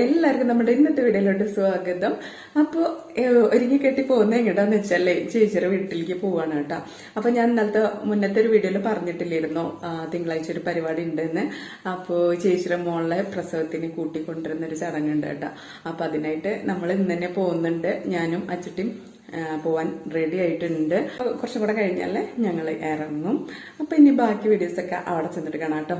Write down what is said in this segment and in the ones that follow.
എല്ലാവർക്കും നമ്മുടെ ഇന്നത്തെ വീഡിയോയിലോട്ട് സ്വാഗതം. അപ്പോൾ ഒരുങ്ങി കെട്ടി പോകുന്ന എങ്ങോട്ടാന്ന് വെച്ചാലേ ചേച്ചിയുടെ വീട്ടിലേക്ക് പോവാണ് കേട്ടോ. അപ്പൊ ഞാൻ ഇന്നലത്തെ മുന്നത്തെ ഒരു വീഡിയോയിൽ പറഞ്ഞിട്ടില്ലായിരുന്നു. തിങ്കളാഴ്ച ഒരു പരിപാടി ഉണ്ടെന്ന്. അപ്പോൾ ചേച്ചിയുടെ മോളെ പ്രസവത്തിന് കൂട്ടിക്കൊണ്ടിരുന്ന ഒരു ചടങ്ങുണ്ട് കേട്ടോ. അപ്പൊ അതിനായിട്ട് നമ്മൾ ഇന്ന് തന്നെ പോകുന്നുണ്ട്. ഞാനും അച്ചുട്ടിയും പോവാൻ റെഡി ആയിട്ടുണ്ട്. കുറച്ചും കൂടെ കഴിഞ്ഞാലേ ഞങ്ങൾ ഇറങ്ങും. അപ്പൊ ഇനി ബാക്കി വീഡിയോസൊക്കെ അവിടെ ചെന്നിട്ട് കാണാം കേട്ടോ.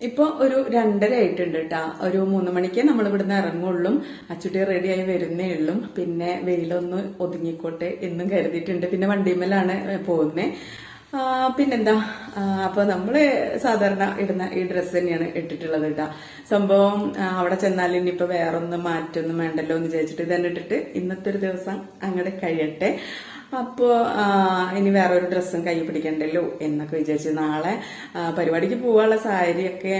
ഇപ്പൊ ഒരു രണ്ടര ആയിട്ടുണ്ട് കേട്ടാ ഒരു മൂന്ന് മണിക്ക് നമ്മൾ ഇവിടുന്ന് ഇറങ്ങുള്ളൂ. അച്ചുട്ടി റെഡിയായി വരുന്നേ ഉള്ളൂ. പിന്നെ വെയിലൊന്ന് ഒതുങ്ങിക്കോട്ടെ എന്നും കരുതിയിട്ടുണ്ട്. പിന്നെ വണ്ടിമേലാണ് പോകുന്നത് പിന്നെന്താ? അപ്പൊ നമ്മൾ സാധാരണ ഇടുന്ന ഈ ഡ്രസ്സ് തന്നെയാണ് ഇട്ടിട്ടുള്ളത് കേട്ടാ സംഭവം അവിടെ ചെന്നാൽ ഇനിയിപ്പോ വേറൊന്നും മാറ്റൊന്നും വേണ്ടല്ലോ എന്ന് വിചാരിച്ചിട്ട് ഇതന്നെ ഇട്ടിട്ട് ഇന്നത്തെ ഒരു ദിവസം അങ്ങോട്ട് കഴിയട്ടെ. അപ്പോ ഇനി വേറൊരു ഡ്രസ്സും കൈ പിടിക്കണ്ടല്ലോ എന്നൊക്കെ വിചാരിച്ചു നാളെ പരിപാടിക്ക് പോവാനുള്ള സാരിയൊക്കെ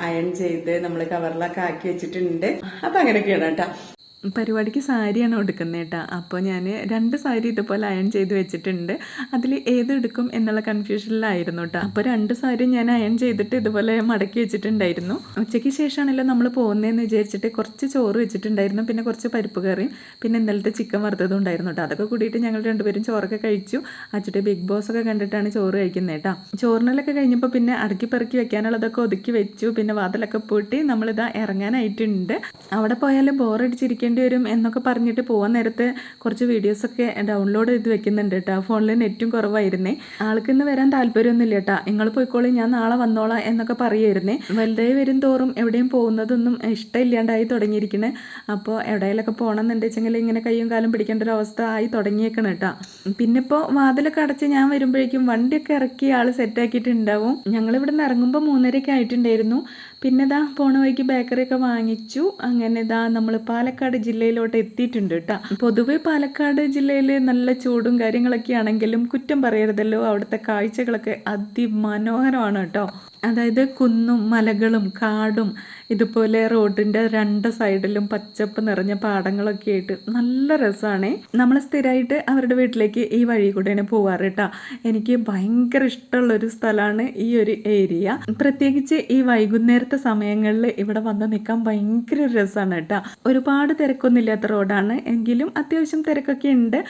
അയൺ ചെയ്ത് നമ്മൾ കവറിലൊക്കെ ആക്കി വെച്ചിട്ടുണ്ട്. അപ്പൊ അങ്ങനെയൊക്കെയാണ് കേട്ടാ. പരിപാടിക്ക് സാരിയാണ് എടുക്കുന്നത് കേട്ടോ. അപ്പോൾ ഞാൻ രണ്ട് സാരി ഇതുപോലെ അയൺ ചെയ്ത് വെച്ചിട്ടുണ്ട്. അതിൽ ഏത് എടുക്കും എന്നുള്ള കൺഫ്യൂഷനിലായിരുന്നു കേട്ടോ. അപ്പോൾ രണ്ട് സാരി ഞാൻ അയൺ ചെയ്തിട്ട് ഇതുപോലെ മടക്കി വെച്ചിട്ടുണ്ടായിരുന്നു. ഉച്ചയ്ക്ക് ശേഷമാണല്ലോ നമ്മൾ പോകുന്നതെന്ന് വിചാരിച്ചിട്ട് കുറച്ച് ചോറ് വെച്ചിട്ടുണ്ടായിരുന്നു. പിന്നെ കുറച്ച് പരിപ്പ് കറിയും പിന്നെ ഇന്നലത്തെ ചിക്കൻ വറുത്തതും ഉണ്ടായിരുന്നു കേട്ടോ. അതൊക്കെ കൂടിയിട്ട് ഞങ്ങൾ രണ്ടുപേരും ചോറൊക്കെ കഴിച്ചു. അച്ചിട്ട് ബിഗ് ബോസ് ഒക്കെ കണ്ടിട്ടാണ് ചോറ് കഴിക്കുന്നത് കേട്ടോ. ചോറിനലൊക്കെ കഴിഞ്ഞപ്പോൾ പിന്നെ അടുക്കി പെറുക്കി വെക്കാനുള്ളതൊക്കെ ഒതുക്കി വെച്ചു. പിന്നെ വാതിലൊക്കെ പൂട്ടി നമ്മളിതാ ഇറങ്ങാനായിട്ടുണ്ട്. അവിടെ പോയാൽ ബോറടിച്ചിരിക്കേണ്ടി വരും എന്നൊക്കെ പറഞ്ഞിട്ട് പോകാൻ നേരത്തെ കുറച്ച് വീഡിയോസൊക്കെ ഡൗൺലോഡ് ചെയ്ത് വെക്കുന്നുണ്ട് കേട്ടോ. ഫോണിൽ നെറ്റും കുറവായിരുന്നേ. ആൾക്ക് ഇന്ന് വരാൻ താല്പര്യമൊന്നുമില്ല കേട്ടോ. നിങ്ങൾ പോയിക്കോളി ഞാൻ നാളെ വന്നോളാം എന്നൊക്കെ പറയുമായിരുന്നേ വലുതായി വരും തോറും എവിടെയും പോകുന്നതൊന്നും ഇഷ്ടമില്ലാണ്ടായി തുടങ്ങിയിരിക്കണേ. അപ്പോൾ എവിടെയെങ്കിലൊക്കെ പോകണം എന്നുണ്ടെച്ചെങ്കിൽ ഇങ്ങനെ കയ്യും കാലും പിടിക്കേണ്ട ഒരു അവസ്ഥ ആയി തുടങ്ങിയേക്കണം കേട്ടോ. പിന്നെ ഇപ്പോൾ വാതിലൊക്കെ അടച്ച് ഞാൻ വരുമ്പോഴേക്കും വണ്ടിയൊക്കെ ഇറക്കി ആൾ സെറ്റാക്കിയിട്ടുണ്ടാവും ഞങ്ങൾ ഇവിടെ നിന്ന് ഇറങ്ങുമ്പോൾ മൂന്നരയൊക്കെ ആയിട്ടുണ്ടായിരുന്നു. പിന്നെ ഇതാ പോണ വഴിക്ക് ബേക്കറിയൊക്കെ വാങ്ങിച്ചു. അങ്ങനെ ഇതാ നമ്മൾ പാലക്കാട് ജില്ലയിലോട്ട് എത്തിയിട്ടുണ്ട് കേട്ടോ. പൊതുവെ പാലക്കാട് ജില്ലയിൽ നല്ല ചൂടും കാര്യങ്ങളൊക്കെ ആണെങ്കിലും കുറ്റം പറയരുതല്ലോ. അവിടുത്തെ കാഴ്ചകളൊക്കെ അതിമനോഹരമാണ് കേട്ടോ. അതായത് കുന്നും മലകളും കാടും ഇതുപോലെ റോഡിന്റെ രണ്ട് സൈഡിലും പച്ചപ്പ് നിറഞ്ഞ പാടങ്ങളൊക്കെ ആയിട്ട് നല്ല രസമാണ് നമ്മൾ സ്ഥിരമായിട്ട് അവരുടെ വീട്ടിലേക്ക് ഈ വഴി കൂടെയാണ് പോവാറ് കേട്ടോ എനിക്ക് ഭയങ്കര ഇഷ്ടമുള്ളൊരു സ്ഥലമാണ് ഈ ഒരു ഏരിയ. പ്രത്യേകിച്ച് ഈ വൈകുന്നേരത്തെ സമയങ്ങളിൽ ഇവിടെ വന്ന് നിൽക്കാൻ ഭയങ്കര രസമാണ് കേട്ടോ ഒരുപാട് തിരക്കൊന്നുമില്ലാത്ത റോഡാണ്. എങ്കിലും അത്യാവശ്യം തിരക്കൊക്കെ ഉണ്ട്.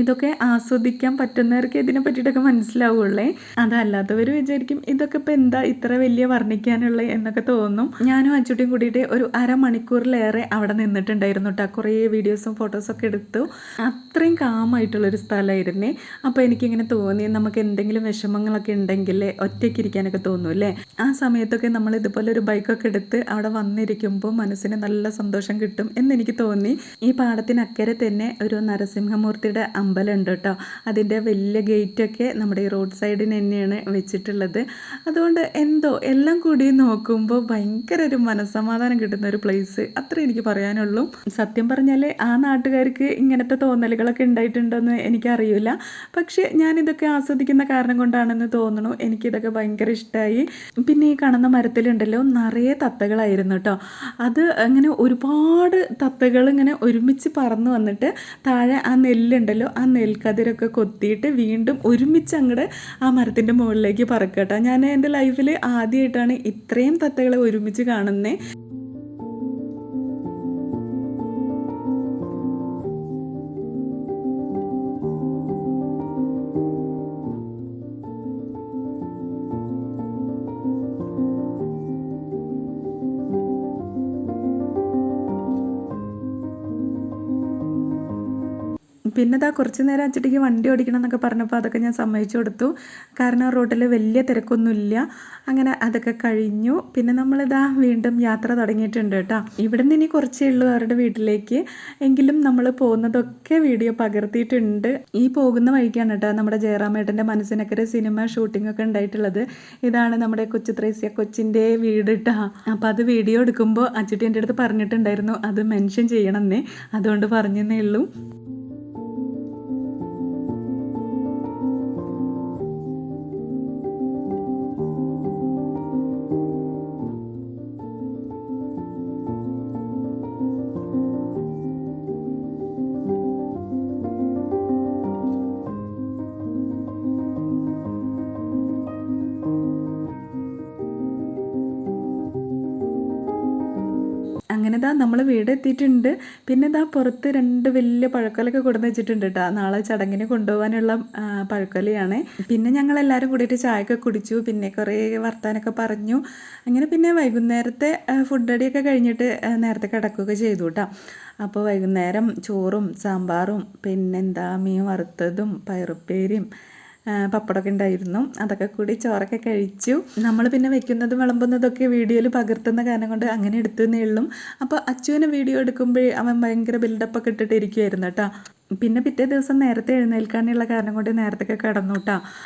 ഇതൊക്കെ ആസ്വദിക്കാൻ പറ്റുന്നവർക്ക് ഇതിനെ പറ്റിയിട്ടൊക്കെ മനസ്സിലാവുള്ളേ. അതല്ലാത്തവർ വിചാരിക്കും ഇതൊക്കെ ഇപ്പം എന്താ ഇത്ര വലിയ വർണിക്കാനുള്ളത് എന്നൊക്കെ തോന്നും. ഞാനും അച്ചുട്ടിയും കൂടിയിട്ട് ഒരു അരമണിക്കൂറിലേറെ അവിടെ നിന്നിട്ടുണ്ടായിരുന്നു കേട്ടോ കുറേ വീഡിയോസും ഫോട്ടോസൊക്കെ എടുത്തു. അത്രയും കാമായിട്ടുള്ളൊരു സ്ഥലമായിരുന്നേ. അപ്പോൾ എനിക്കിങ്ങനെ തോന്നി നമുക്ക് എന്തെങ്കിലും വിഷമങ്ങളൊക്കെ ഉണ്ടെങ്കിൽ ഒറ്റയ്ക്ക് ഇരിക്കാനൊക്കെ തോന്നൂല്ലേ ആ സമയത്തൊക്കെ നമ്മൾ ഇതുപോലെ ഒരു ബൈക്കൊക്കെ എടുത്ത് അവിടെ വന്നിരിക്കുമ്പോൾ മനസ്സിന് നല്ല സന്തോഷം കിട്ടും എന്നെനിക്ക് തോന്നി. ഈ പാടത്തിനക്കരെ തന്നെ ഒരു നരസിംഹമൂർത്തിയുടെ അമ്പലം ഉണ്ട് കേട്ടോ. അതിന്റെ വലിയ ഗേറ്റൊക്കെ നമ്മുടെ ഈ റോഡ് സൈഡിന് തന്നെയാണ് വെച്ചിട്ടുള്ളത്. അതുകൊണ്ട് എന്തോ എല്ലാം കൂടി നോക്കുമ്പോൾ ഭയങ്കര ഒരു മനസ്സമാധാനം കിട്ടുന്ന ഒരു പ്ലേസ് അത്രേ എനിക്ക് പറയാനുള്ളൂ. സത്യം പറഞ്ഞാൽ ആ നാട്ടുകാർക്ക് ഇങ്ങനത്തെ തോന്നലുകളൊക്കെ ഉണ്ടായിട്ടുണ്ടോയെന്ന് എനിക്കറിയില്ല. പക്ഷേ ഞാനിതൊക്കെ ആസ്വദിക്കുന്ന കാരണം കൊണ്ടാണെന്ന് തോന്നുന്നു. എനിക്കിതൊക്കെ ഭയങ്കര ഇഷ്ടമായി പിന്നെ ഈ കാണുന്ന മരത്തിലുണ്ടല്ലോ നിറയെ തത്തകളായിരുന്നു കേട്ടോ. അത് അങ്ങനെ ഒരുപാട് തത്തകൾ ഇങ്ങനെ ഒരുമിച്ച് പറന്ന് വന്നിട്ട് താഴെ ആ നെല്ലുണ്ടല്ലോ ആ നെൽക്കതിരൊക്കെ കൊത്തിയിട്ട് വീണ്ടും ഒരുമിച്ച് അങ്ങോട്ട് ആ മരത്തിന്റെ മുകളിലേക്ക് പറക്കട്ടെ. ഞാൻ എന്റെ ലൈഫിൽ ആദ്യമായിട്ടാണ് ഇത്രയും തത്തകളെ ഒരുമിച്ച് കാണുന്നത് പിന്നെ ഇതാ കുറച്ച് നേരം അച്ചടിക്ക് വണ്ടി ഓടിക്കണം എന്നൊക്കെ പറഞ്ഞപ്പോൾ അതൊക്കെ ഞാൻ സമ്മതിച്ചു കൊടുത്തു. കാരണം റോഡിൽ വലിയ തിരക്കൊന്നുമില്ല. അങ്ങനെ അതൊക്കെ കഴിഞ്ഞു. പിന്നെ നമ്മളിതാ വീണ്ടും യാത്ര തുടങ്ങിയിട്ടുണ്ട് കേട്ടോ. ഇവിടെ നിന്ന് ഇനി കുറച്ചേ ഉള്ളൂ അവരുടെ വീട്ടിലേക്ക്. എങ്കിലും നമ്മൾ പോകുന്നതൊക്കെ വീഡിയോ പകർത്തിയിട്ടുണ്ട്. ഈ പോകുന്ന വഴിക്കാണ് കേട്ടോ നമ്മുടെ ജയറാമേട്ടന്റെ മനസ്സിനൊക്കെ സിനിമ ഷൂട്ടിംഗ് ഒക്കെ ഉണ്ടായിട്ടുള്ളത്. ഇതാണ് നമ്മുടെ കൊച്ചു ത്രേസ്യ കൊച്ചിന്റെ വീട് കേട്ടോ. അപ്പോൾ അത് വീഡിയോ എടുക്കുമ്പോൾ അച്ചുട്ടി എന്റെ അടുത്ത് പറഞ്ഞിട്ടുണ്ടായിരുന്നു അത് മെൻഷൻ ചെയ്യണമെന്നേ. അതുകൊണ്ട് പറഞ്ഞെന്നേ ഉള്ളൂ. ദാ നമ്മൾ വീട് എത്തിയിട്ടുണ്ട് പിന്നെ ഇതാ പുറത്ത് രണ്ട് വലിയ പഴക്കലൊക്കെ കൊടുന്ന് വെച്ചിട്ടുണ്ട് കേട്ടോ നാളെ ചടങ്ങിന് കൊണ്ടുപോകാനുള്ള പഴക്കലിയാണ്. പിന്നെ ഞങ്ങൾ എല്ലാവരും കൂടിയിട്ട് ചായയൊക്കെ കുടിച്ചു. പിന്നെ കുറേ വർത്താനൊക്കെ പറഞ്ഞു. അങ്ങനെ പിന്നെ വൈകുന്നേരത്തെ ഫുഡ് അടിയൊക്കെ കഴിഞ്ഞിട്ട് നേരത്തെ കിടക്കുകയൊക്കെ ചെയ്തു കേട്ടോ അപ്പോൾ വൈകുന്നേരം ചോറും സാമ്പാറും പിന്നെന്താ മീൻ വറുത്തതും പയറുപ്പേരിയും പപ്പടമൊക്കെ ഉണ്ടായിരുന്നു. അതൊക്കെ കൂടി ചോറൊക്കെ കഴിച്ചു. നമ്മൾ പിന്നെ വെക്കുന്നതും വിളമ്പുന്നതൊക്കെ വീഡിയോയിൽ പകർത്തുന്ന കാരണം കൊണ്ട് അങ്ങനെ എടുത്തുന്നേ ഉള്ളൂ അപ്പോൾ അച്ചുവിനെ വീഡിയോ എടുക്കുമ്പോഴേ അവൻ ഭയങ്കര ബിൽഡപ്പൊക്കെ ഇട്ടിട്ട് ഇരിക്കുമായിരുന്നു കേട്ടോ. പിന്നെ പിറ്റേ ദിവസം നേരത്തെ എഴുന്നേൽക്കാനുള്ള കാരണം കൊണ്ട് നേരത്തെ കിടന്നു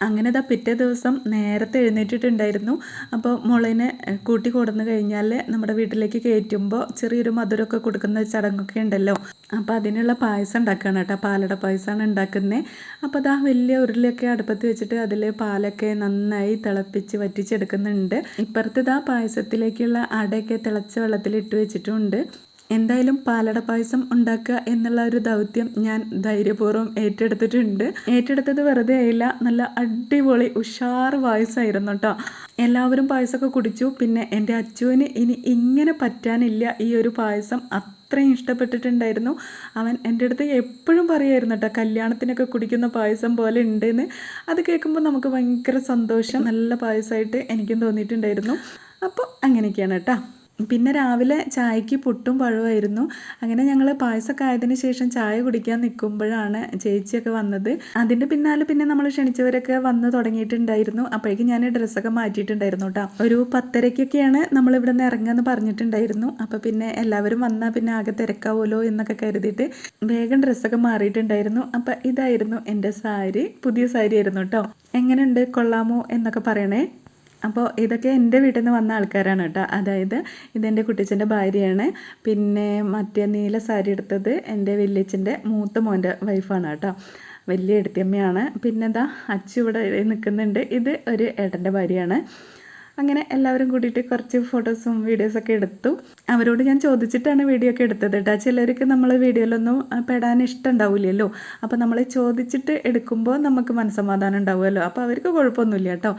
അങ്ങനെ ഇതാ പിറ്റേ ദിവസം നേരത്തെ എഴുന്നേറ്റിട്ടുണ്ടായിരുന്നു. അപ്പോൾ മുളനെ കൂട്ടി കൊടുന്നു കഴിഞ്ഞാൽ നമ്മുടെ വീട്ടിലേക്ക് കയറ്റുമ്പോൾ ചെറിയൊരു മധുരമൊക്കെ കൊടുക്കുന്ന ചടങ്ങൊക്കെ ഉണ്ടല്ലോ. അപ്പോൾ അതിനുള്ള പായസം ഉണ്ടാക്കുകയാണ് കേട്ടോ. പാലട പായസമാണ് ഉണ്ടാക്കുന്നത് അപ്പോൾ അതാ വലിയ ഉരുളിയൊക്കെ അടുപ്പത്ത് വെച്ചിട്ട് അതിൽ പാലൊക്കെ നന്നായി തിളപ്പിച്ച് വറ്റിച്ചെടുക്കുന്നുണ്ട്. ഇപ്പുറത്ത് ഇതാ പായസത്തിലേക്കുള്ള അടയൊക്കെ തിളച്ച വെള്ളത്തിൽ ഇട്ട് വെച്ചിട്ടുണ്ട്. എന്തായാലും പാലട പായസം ഉണ്ടാക്കുക എന്നുള്ള ഒരു ദൗത്യം ഞാൻ ധൈര്യപൂർവം ഏറ്റെടുത്തിട്ടുണ്ട്. ഏറ്റെടുത്തത് വെറുതെ ആയില്ല. നല്ല അടിപൊളി ഉഷാർ പായസമായിരുന്നു കേട്ടോ എല്ലാവരും പായസമൊക്കെ കുടിച്ചു. പിന്നെ എന്റെ അച്ചുവിന് ഇനി ഇങ്ങനെ പറ്റാനില്ല ഈ ഒരു പായസം. അത്രയും ഇഷ്ടപ്പെട്ടിട്ടുണ്ടായിരുന്നു. അവൻ എന്റെ അടുത്ത് എപ്പോഴും പറയുമായിരുന്നു കേട്ടോ കല്യാണത്തിനൊക്കെ കുടിക്കുന്ന പായസം പോലെ ഉണ്ടെന്ന്. അത് കേൾക്കുമ്പോൾ നമുക്ക് ഭയങ്കര സന്തോഷം. നല്ല പായസമായിട്ട് എനിക്കും തോന്നിയിട്ടുണ്ടായിരുന്നു. അപ്പോൾ അങ്ങനെയൊക്കെയാണ് കേട്ടോ പിന്നെ രാവിലെ ചായക്ക് പുട്ടും പഴമായിരുന്നു അങ്ങനെ ഞങ്ങൾ പായസമൊക്കെ ആയതിനു ശേഷം ചായ കുടിക്കാൻ നിൽക്കുമ്പോഴാണ് ചേച്ചിയൊക്കെ വന്നത്. അതിന്റെ പിന്നാലെ പിന്നെ നമ്മൾ ക്ഷണിച്ചവരൊക്കെ വന്ന് തുടങ്ങിയിട്ടുണ്ടായിരുന്നു. അപ്പോഴേക്കും ഞാൻ ഡ്രസ്സൊക്കെ മാറ്റിയിട്ടുണ്ടായിരുന്നു കേട്ടോ. ഒരു പത്തരയ്ക്കൊക്കെയാണ് നമ്മൾ ഇവിടെ നിന്ന് ഇറങ്ങുമെന്ന് പറഞ്ഞിട്ടുണ്ടായിരുന്നു. അപ്പോൾ പിന്നെ എല്ലാവരും വന്നാൽ പിന്നെ ആകെ തിരക്കാവുമല്ലോ എന്നൊക്കെ കരുതിയിട്ട് വേഗം ഡ്രസ്സൊക്കെ മാറിയിട്ടുണ്ടായിരുന്നു. അപ്പോൾ ഇതായിരുന്നു എന്റെ സാരി. പുതിയ സാരി ആയിരുന്നു കേട്ടോ. എങ്ങനെയുണ്ട് കൊള്ളാമോ എന്നൊക്കെ പറയണേ. അപ്പോൾ ഇതൊക്കെ എന്റെ വീട്ടിൽ നിന്ന് വന്ന ആൾക്കാരാണ് കേട്ടോ. അതായത് ഇതെന്റെ കുട്ടിച്ചന്റെ ഭാര്യയാണ്. പിന്നെ മറ്റേ നീല സാരി എടുത്തത് എന്റെ വല്യച്ഛന്റെ മൂത്ത മോന്റെ വൈഫാണ് കേട്ടോ. വലിയ എടുത്തിയമ്മയാണ് പിന്നെ എന്താ അച്ചു ഇവിടെ നിൽക്കുന്നുണ്ട്. ഇത് ഒരു ഏട്ടന്റെ ഭാര്യയാണ്. അങ്ങനെ എല്ലാവരും കൂടിയിട്ട് കുറച്ച് ഫോട്ടോസും വീഡിയോസൊക്കെ എടുത്തു. അവരോട് ഞാൻ ചോദിച്ചിട്ടാണ് വീഡിയോ ഒക്കെ എടുത്തത് കേട്ടോ ചിലർക്ക് നമ്മൾ വീഡിയോയിലൊന്നും പെടാൻ ഇഷ്ടമുണ്ടാവില്ലല്ലോ അപ്പോൾ നമ്മൾ ചോദിച്ചിട്ട് എടുക്കുമ്പോൾ നമുക്ക് മനസ്സമാധാനം ഉണ്ടാവുമല്ലോ. അപ്പോൾ അവർക്ക് കുഴപ്പമൊന്നുമില്ല കേട്ടോ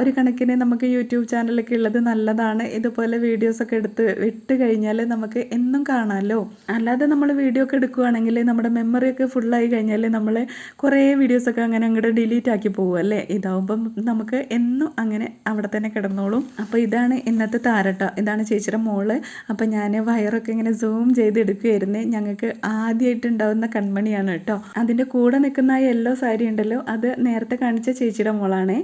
ഒരു കണക്കിന് നമുക്ക് യൂട്യൂബ് ചാനലൊക്കെ ഉള്ളത് നല്ലതാണ്. ഇതുപോലെ വീഡിയോസൊക്കെ എടുത്ത് വിട്ട് കഴിഞ്ഞാൽ നമുക്ക് എന്നും കാണാമല്ലോ അല്ലാതെ നമ്മൾ വീഡിയോ ഒക്കെ എടുക്കുകയാണെങ്കിൽ നമ്മുടെ മെമ്മറിയൊക്കെ ഫുള്ളായി കഴിഞ്ഞാൽ നമ്മൾ കുറേ വീഡിയോസൊക്കെ അങ്ങനെ അങ്ങോട്ട് ഡിലീറ്റ് ആക്കി പോകുമല്ലേ ഇതാവുമ്പം നമുക്ക് എന്നും അങ്ങനെ അവിടെ തന്നെ കിടന്നോളും. അപ്പോൾ ഇതാണ് ഇന്നത്തെ താരട്ടോ. ഇതാണ് ചേച്ചിയുടെ മോൾ. അപ്പോൾ ഞാൻ വയറൊക്കെ ഇങ്ങനെ സൂം ചെയ്ത് എടുക്കുകയായിരുന്നു ഞങ്ങൾക്ക് ആദ്യമായിട്ട് ഉണ്ടാവുന്ന കൺമണിയാണ് കേട്ടോ. അതിന്റെ കൂടെ നിൽക്കുന്ന ആ യെല്ലോ സാരി ഉണ്ടല്ലോ അത് നേരത്തെ കാണിച്ച ചേച്ചിയുടെ മോളാണേ.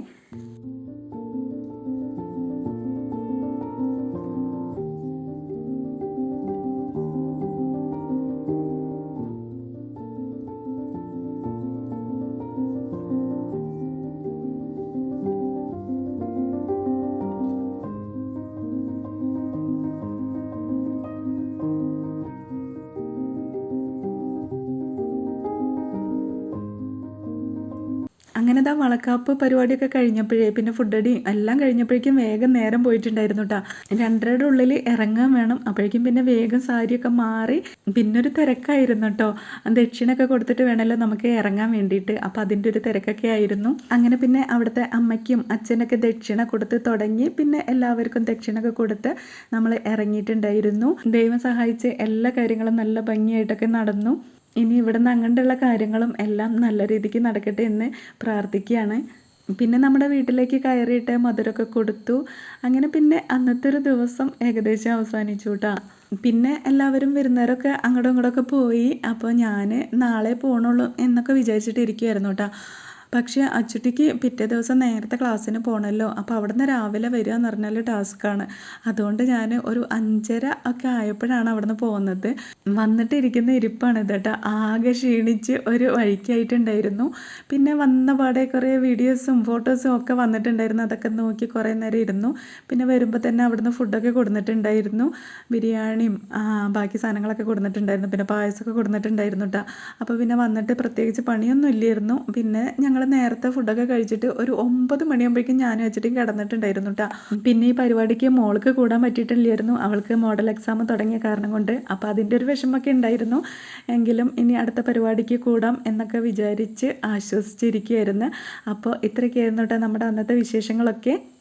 അങ്ങനെ ദാ വളക്കാപ്പ് പരിപാടിയൊക്കെ കഴിഞ്ഞപ്പോഴേ പിന്നെ ഫുഡ് അടി എല്ലാം കഴിഞ്ഞപ്പോഴേക്കും വേഗം നേരം പോയിട്ടുണ്ടായിരുന്നു കേട്ടോ രണ്ടരയുടെ ഉള്ളിൽ ഇറങ്ങാൻ വേണം. അപ്പോഴേക്കും പിന്നെ വേഗം സാരിയൊക്കെ മാറി പിന്നെ ഒരു തിരക്കായിരുന്നു കേട്ടോ ദക്ഷിണൊക്കെ കൊടുത്തിട്ട് വേണമല്ലോ നമുക്ക് ഇറങ്ങാൻ വേണ്ടിയിട്ട്. അപ്പം അതിന്റെ ഒരു തിരക്കൊക്കെ ആയിരുന്നു. അങ്ങനെ പിന്നെ അവിടുത്തെ അമ്മയ്ക്കും അച്ഛനൊക്കെ ദക്ഷിണ കൊടുത്ത് തുടങ്ങി പിന്നെ എല്ലാവർക്കും ദക്ഷിണൊക്കെ കൊടുത്ത് നമ്മൾ ഇറങ്ങിയിട്ടുണ്ടായിരുന്നു. ദൈവം സഹായിച്ച് എല്ലാ കാര്യങ്ങളും നല്ല ഭംഗിയായിട്ടൊക്കെ നടന്നു. ഇനി ഇവിടുന്ന് അങ്ങോട്ടുള്ള കാര്യങ്ങളും എല്ലാം നല്ല രീതിക്ക് നടക്കട്ടെ എന്ന് പ്രാർത്ഥിക്കുകയാണ്. പിന്നെ നമ്മുടെ വീട്ടിലേക്ക് കയറിയിട്ട് മധുരമൊക്കെ കൊടുത്തു. അങ്ങനെ പിന്നെ അന്നത്തെ ഒരു ദിവസം ഏകദേശം അവസാനിച്ചു കേട്ടോ പിന്നെ എല്ലാവരും വരുന്നവരൊക്കെ അങ്ങോട്ടും ഇങ്ങോട്ടൊക്കെ പോയി. അപ്പോൾ ഞാൻ നാളെ പോകണുള്ളൂ എന്നൊക്കെ വിചാരിച്ചിട്ട് ഇരിക്കുമായിരുന്നു കേട്ടോ പക്ഷേ അച്ചുട്ടിക്ക് പിറ്റേ ദിവസം നേരത്തെ ക്ലാസ്സിന് പോകണമല്ലോ അപ്പോൾ അവിടെ നിന്ന് രാവിലെ വരിക എന്ന് പറഞ്ഞാൽ ടാസ്ക്കാണ് അതുകൊണ്ട് ഞാൻ ഒരു അഞ്ചര ഒക്കെ ആയപ്പോഴാണ് അവിടെ നിന്ന് പോകുന്നത് വന്നിട്ട് ഇരിക്കുന്ന ഇരിപ്പാണ് കേട്ടോ. ആകെ ക്ഷീണിച്ച് ഒരു വഴിക്കായിട്ടുണ്ടായിരുന്നു. പിന്നെ വന്ന പാടെ കുറേ വീഡിയോസും ഫോട്ടോസും ഒക്കെ വന്നിട്ടുണ്ടായിരുന്നു. അതൊക്കെ നോക്കി കുറേ നേരം ഇരുന്നു. പിന്നെ വരുമ്പോൾ തന്നെ അവിടുന്ന് ഫുഡൊക്കെ കൊടുത്തിട്ടുണ്ടായിരുന്നു ബിരിയാണിയും ബാക്കി സാധനങ്ങളൊക്കെ കൊടുത്തിട്ടുണ്ടായിരുന്നു പിന്നെ പായസമൊക്കെ കൊടുത്തിട്ടുണ്ടായിരുന്നു കേട്ടോ. അപ്പോൾ പിന്നെ വന്നിട്ട് പ്രത്യേകിച്ച് പണിയൊന്നും ഇല്ലായിരുന്നു. പിന്നെ ഞങ്ങൾ നേരത്തെ ഫുഡൊക്കെ കഴിച്ചിട്ട് ഒരു ഒമ്പത് മണിയാകുമ്പോഴേക്കും ഞാൻ വെച്ചിട്ട് കിടന്നിട്ടുണ്ടായിരുന്നു കേട്ടോ പിന്നെ ഈ പരിപാടിക്ക് മോൾക്ക് കൂടാൻ പറ്റിയിട്ടില്ലായിരുന്നു. അവൾക്ക് മോഡൽ എക്സാം തുടങ്ങിയ കാരണം കൊണ്ട്. അപ്പോൾ അതിന്റെ ഒരു വിഷമമൊക്കെ ഉണ്ടായിരുന്നു. എങ്കിലും ഇനി അടുത്ത പരിപാടിക്ക് കൂടാം എന്നൊക്കെ വിചാരിച്ച് ആശ്വസിച്ചിരിക്കുകയായിരുന്നു. അപ്പോൾ ഇത്രയൊക്കെയായിരുന്നു കേട്ടോ നമ്മുടെ അന്നത്തെ വിശേഷങ്ങളൊക്കെ.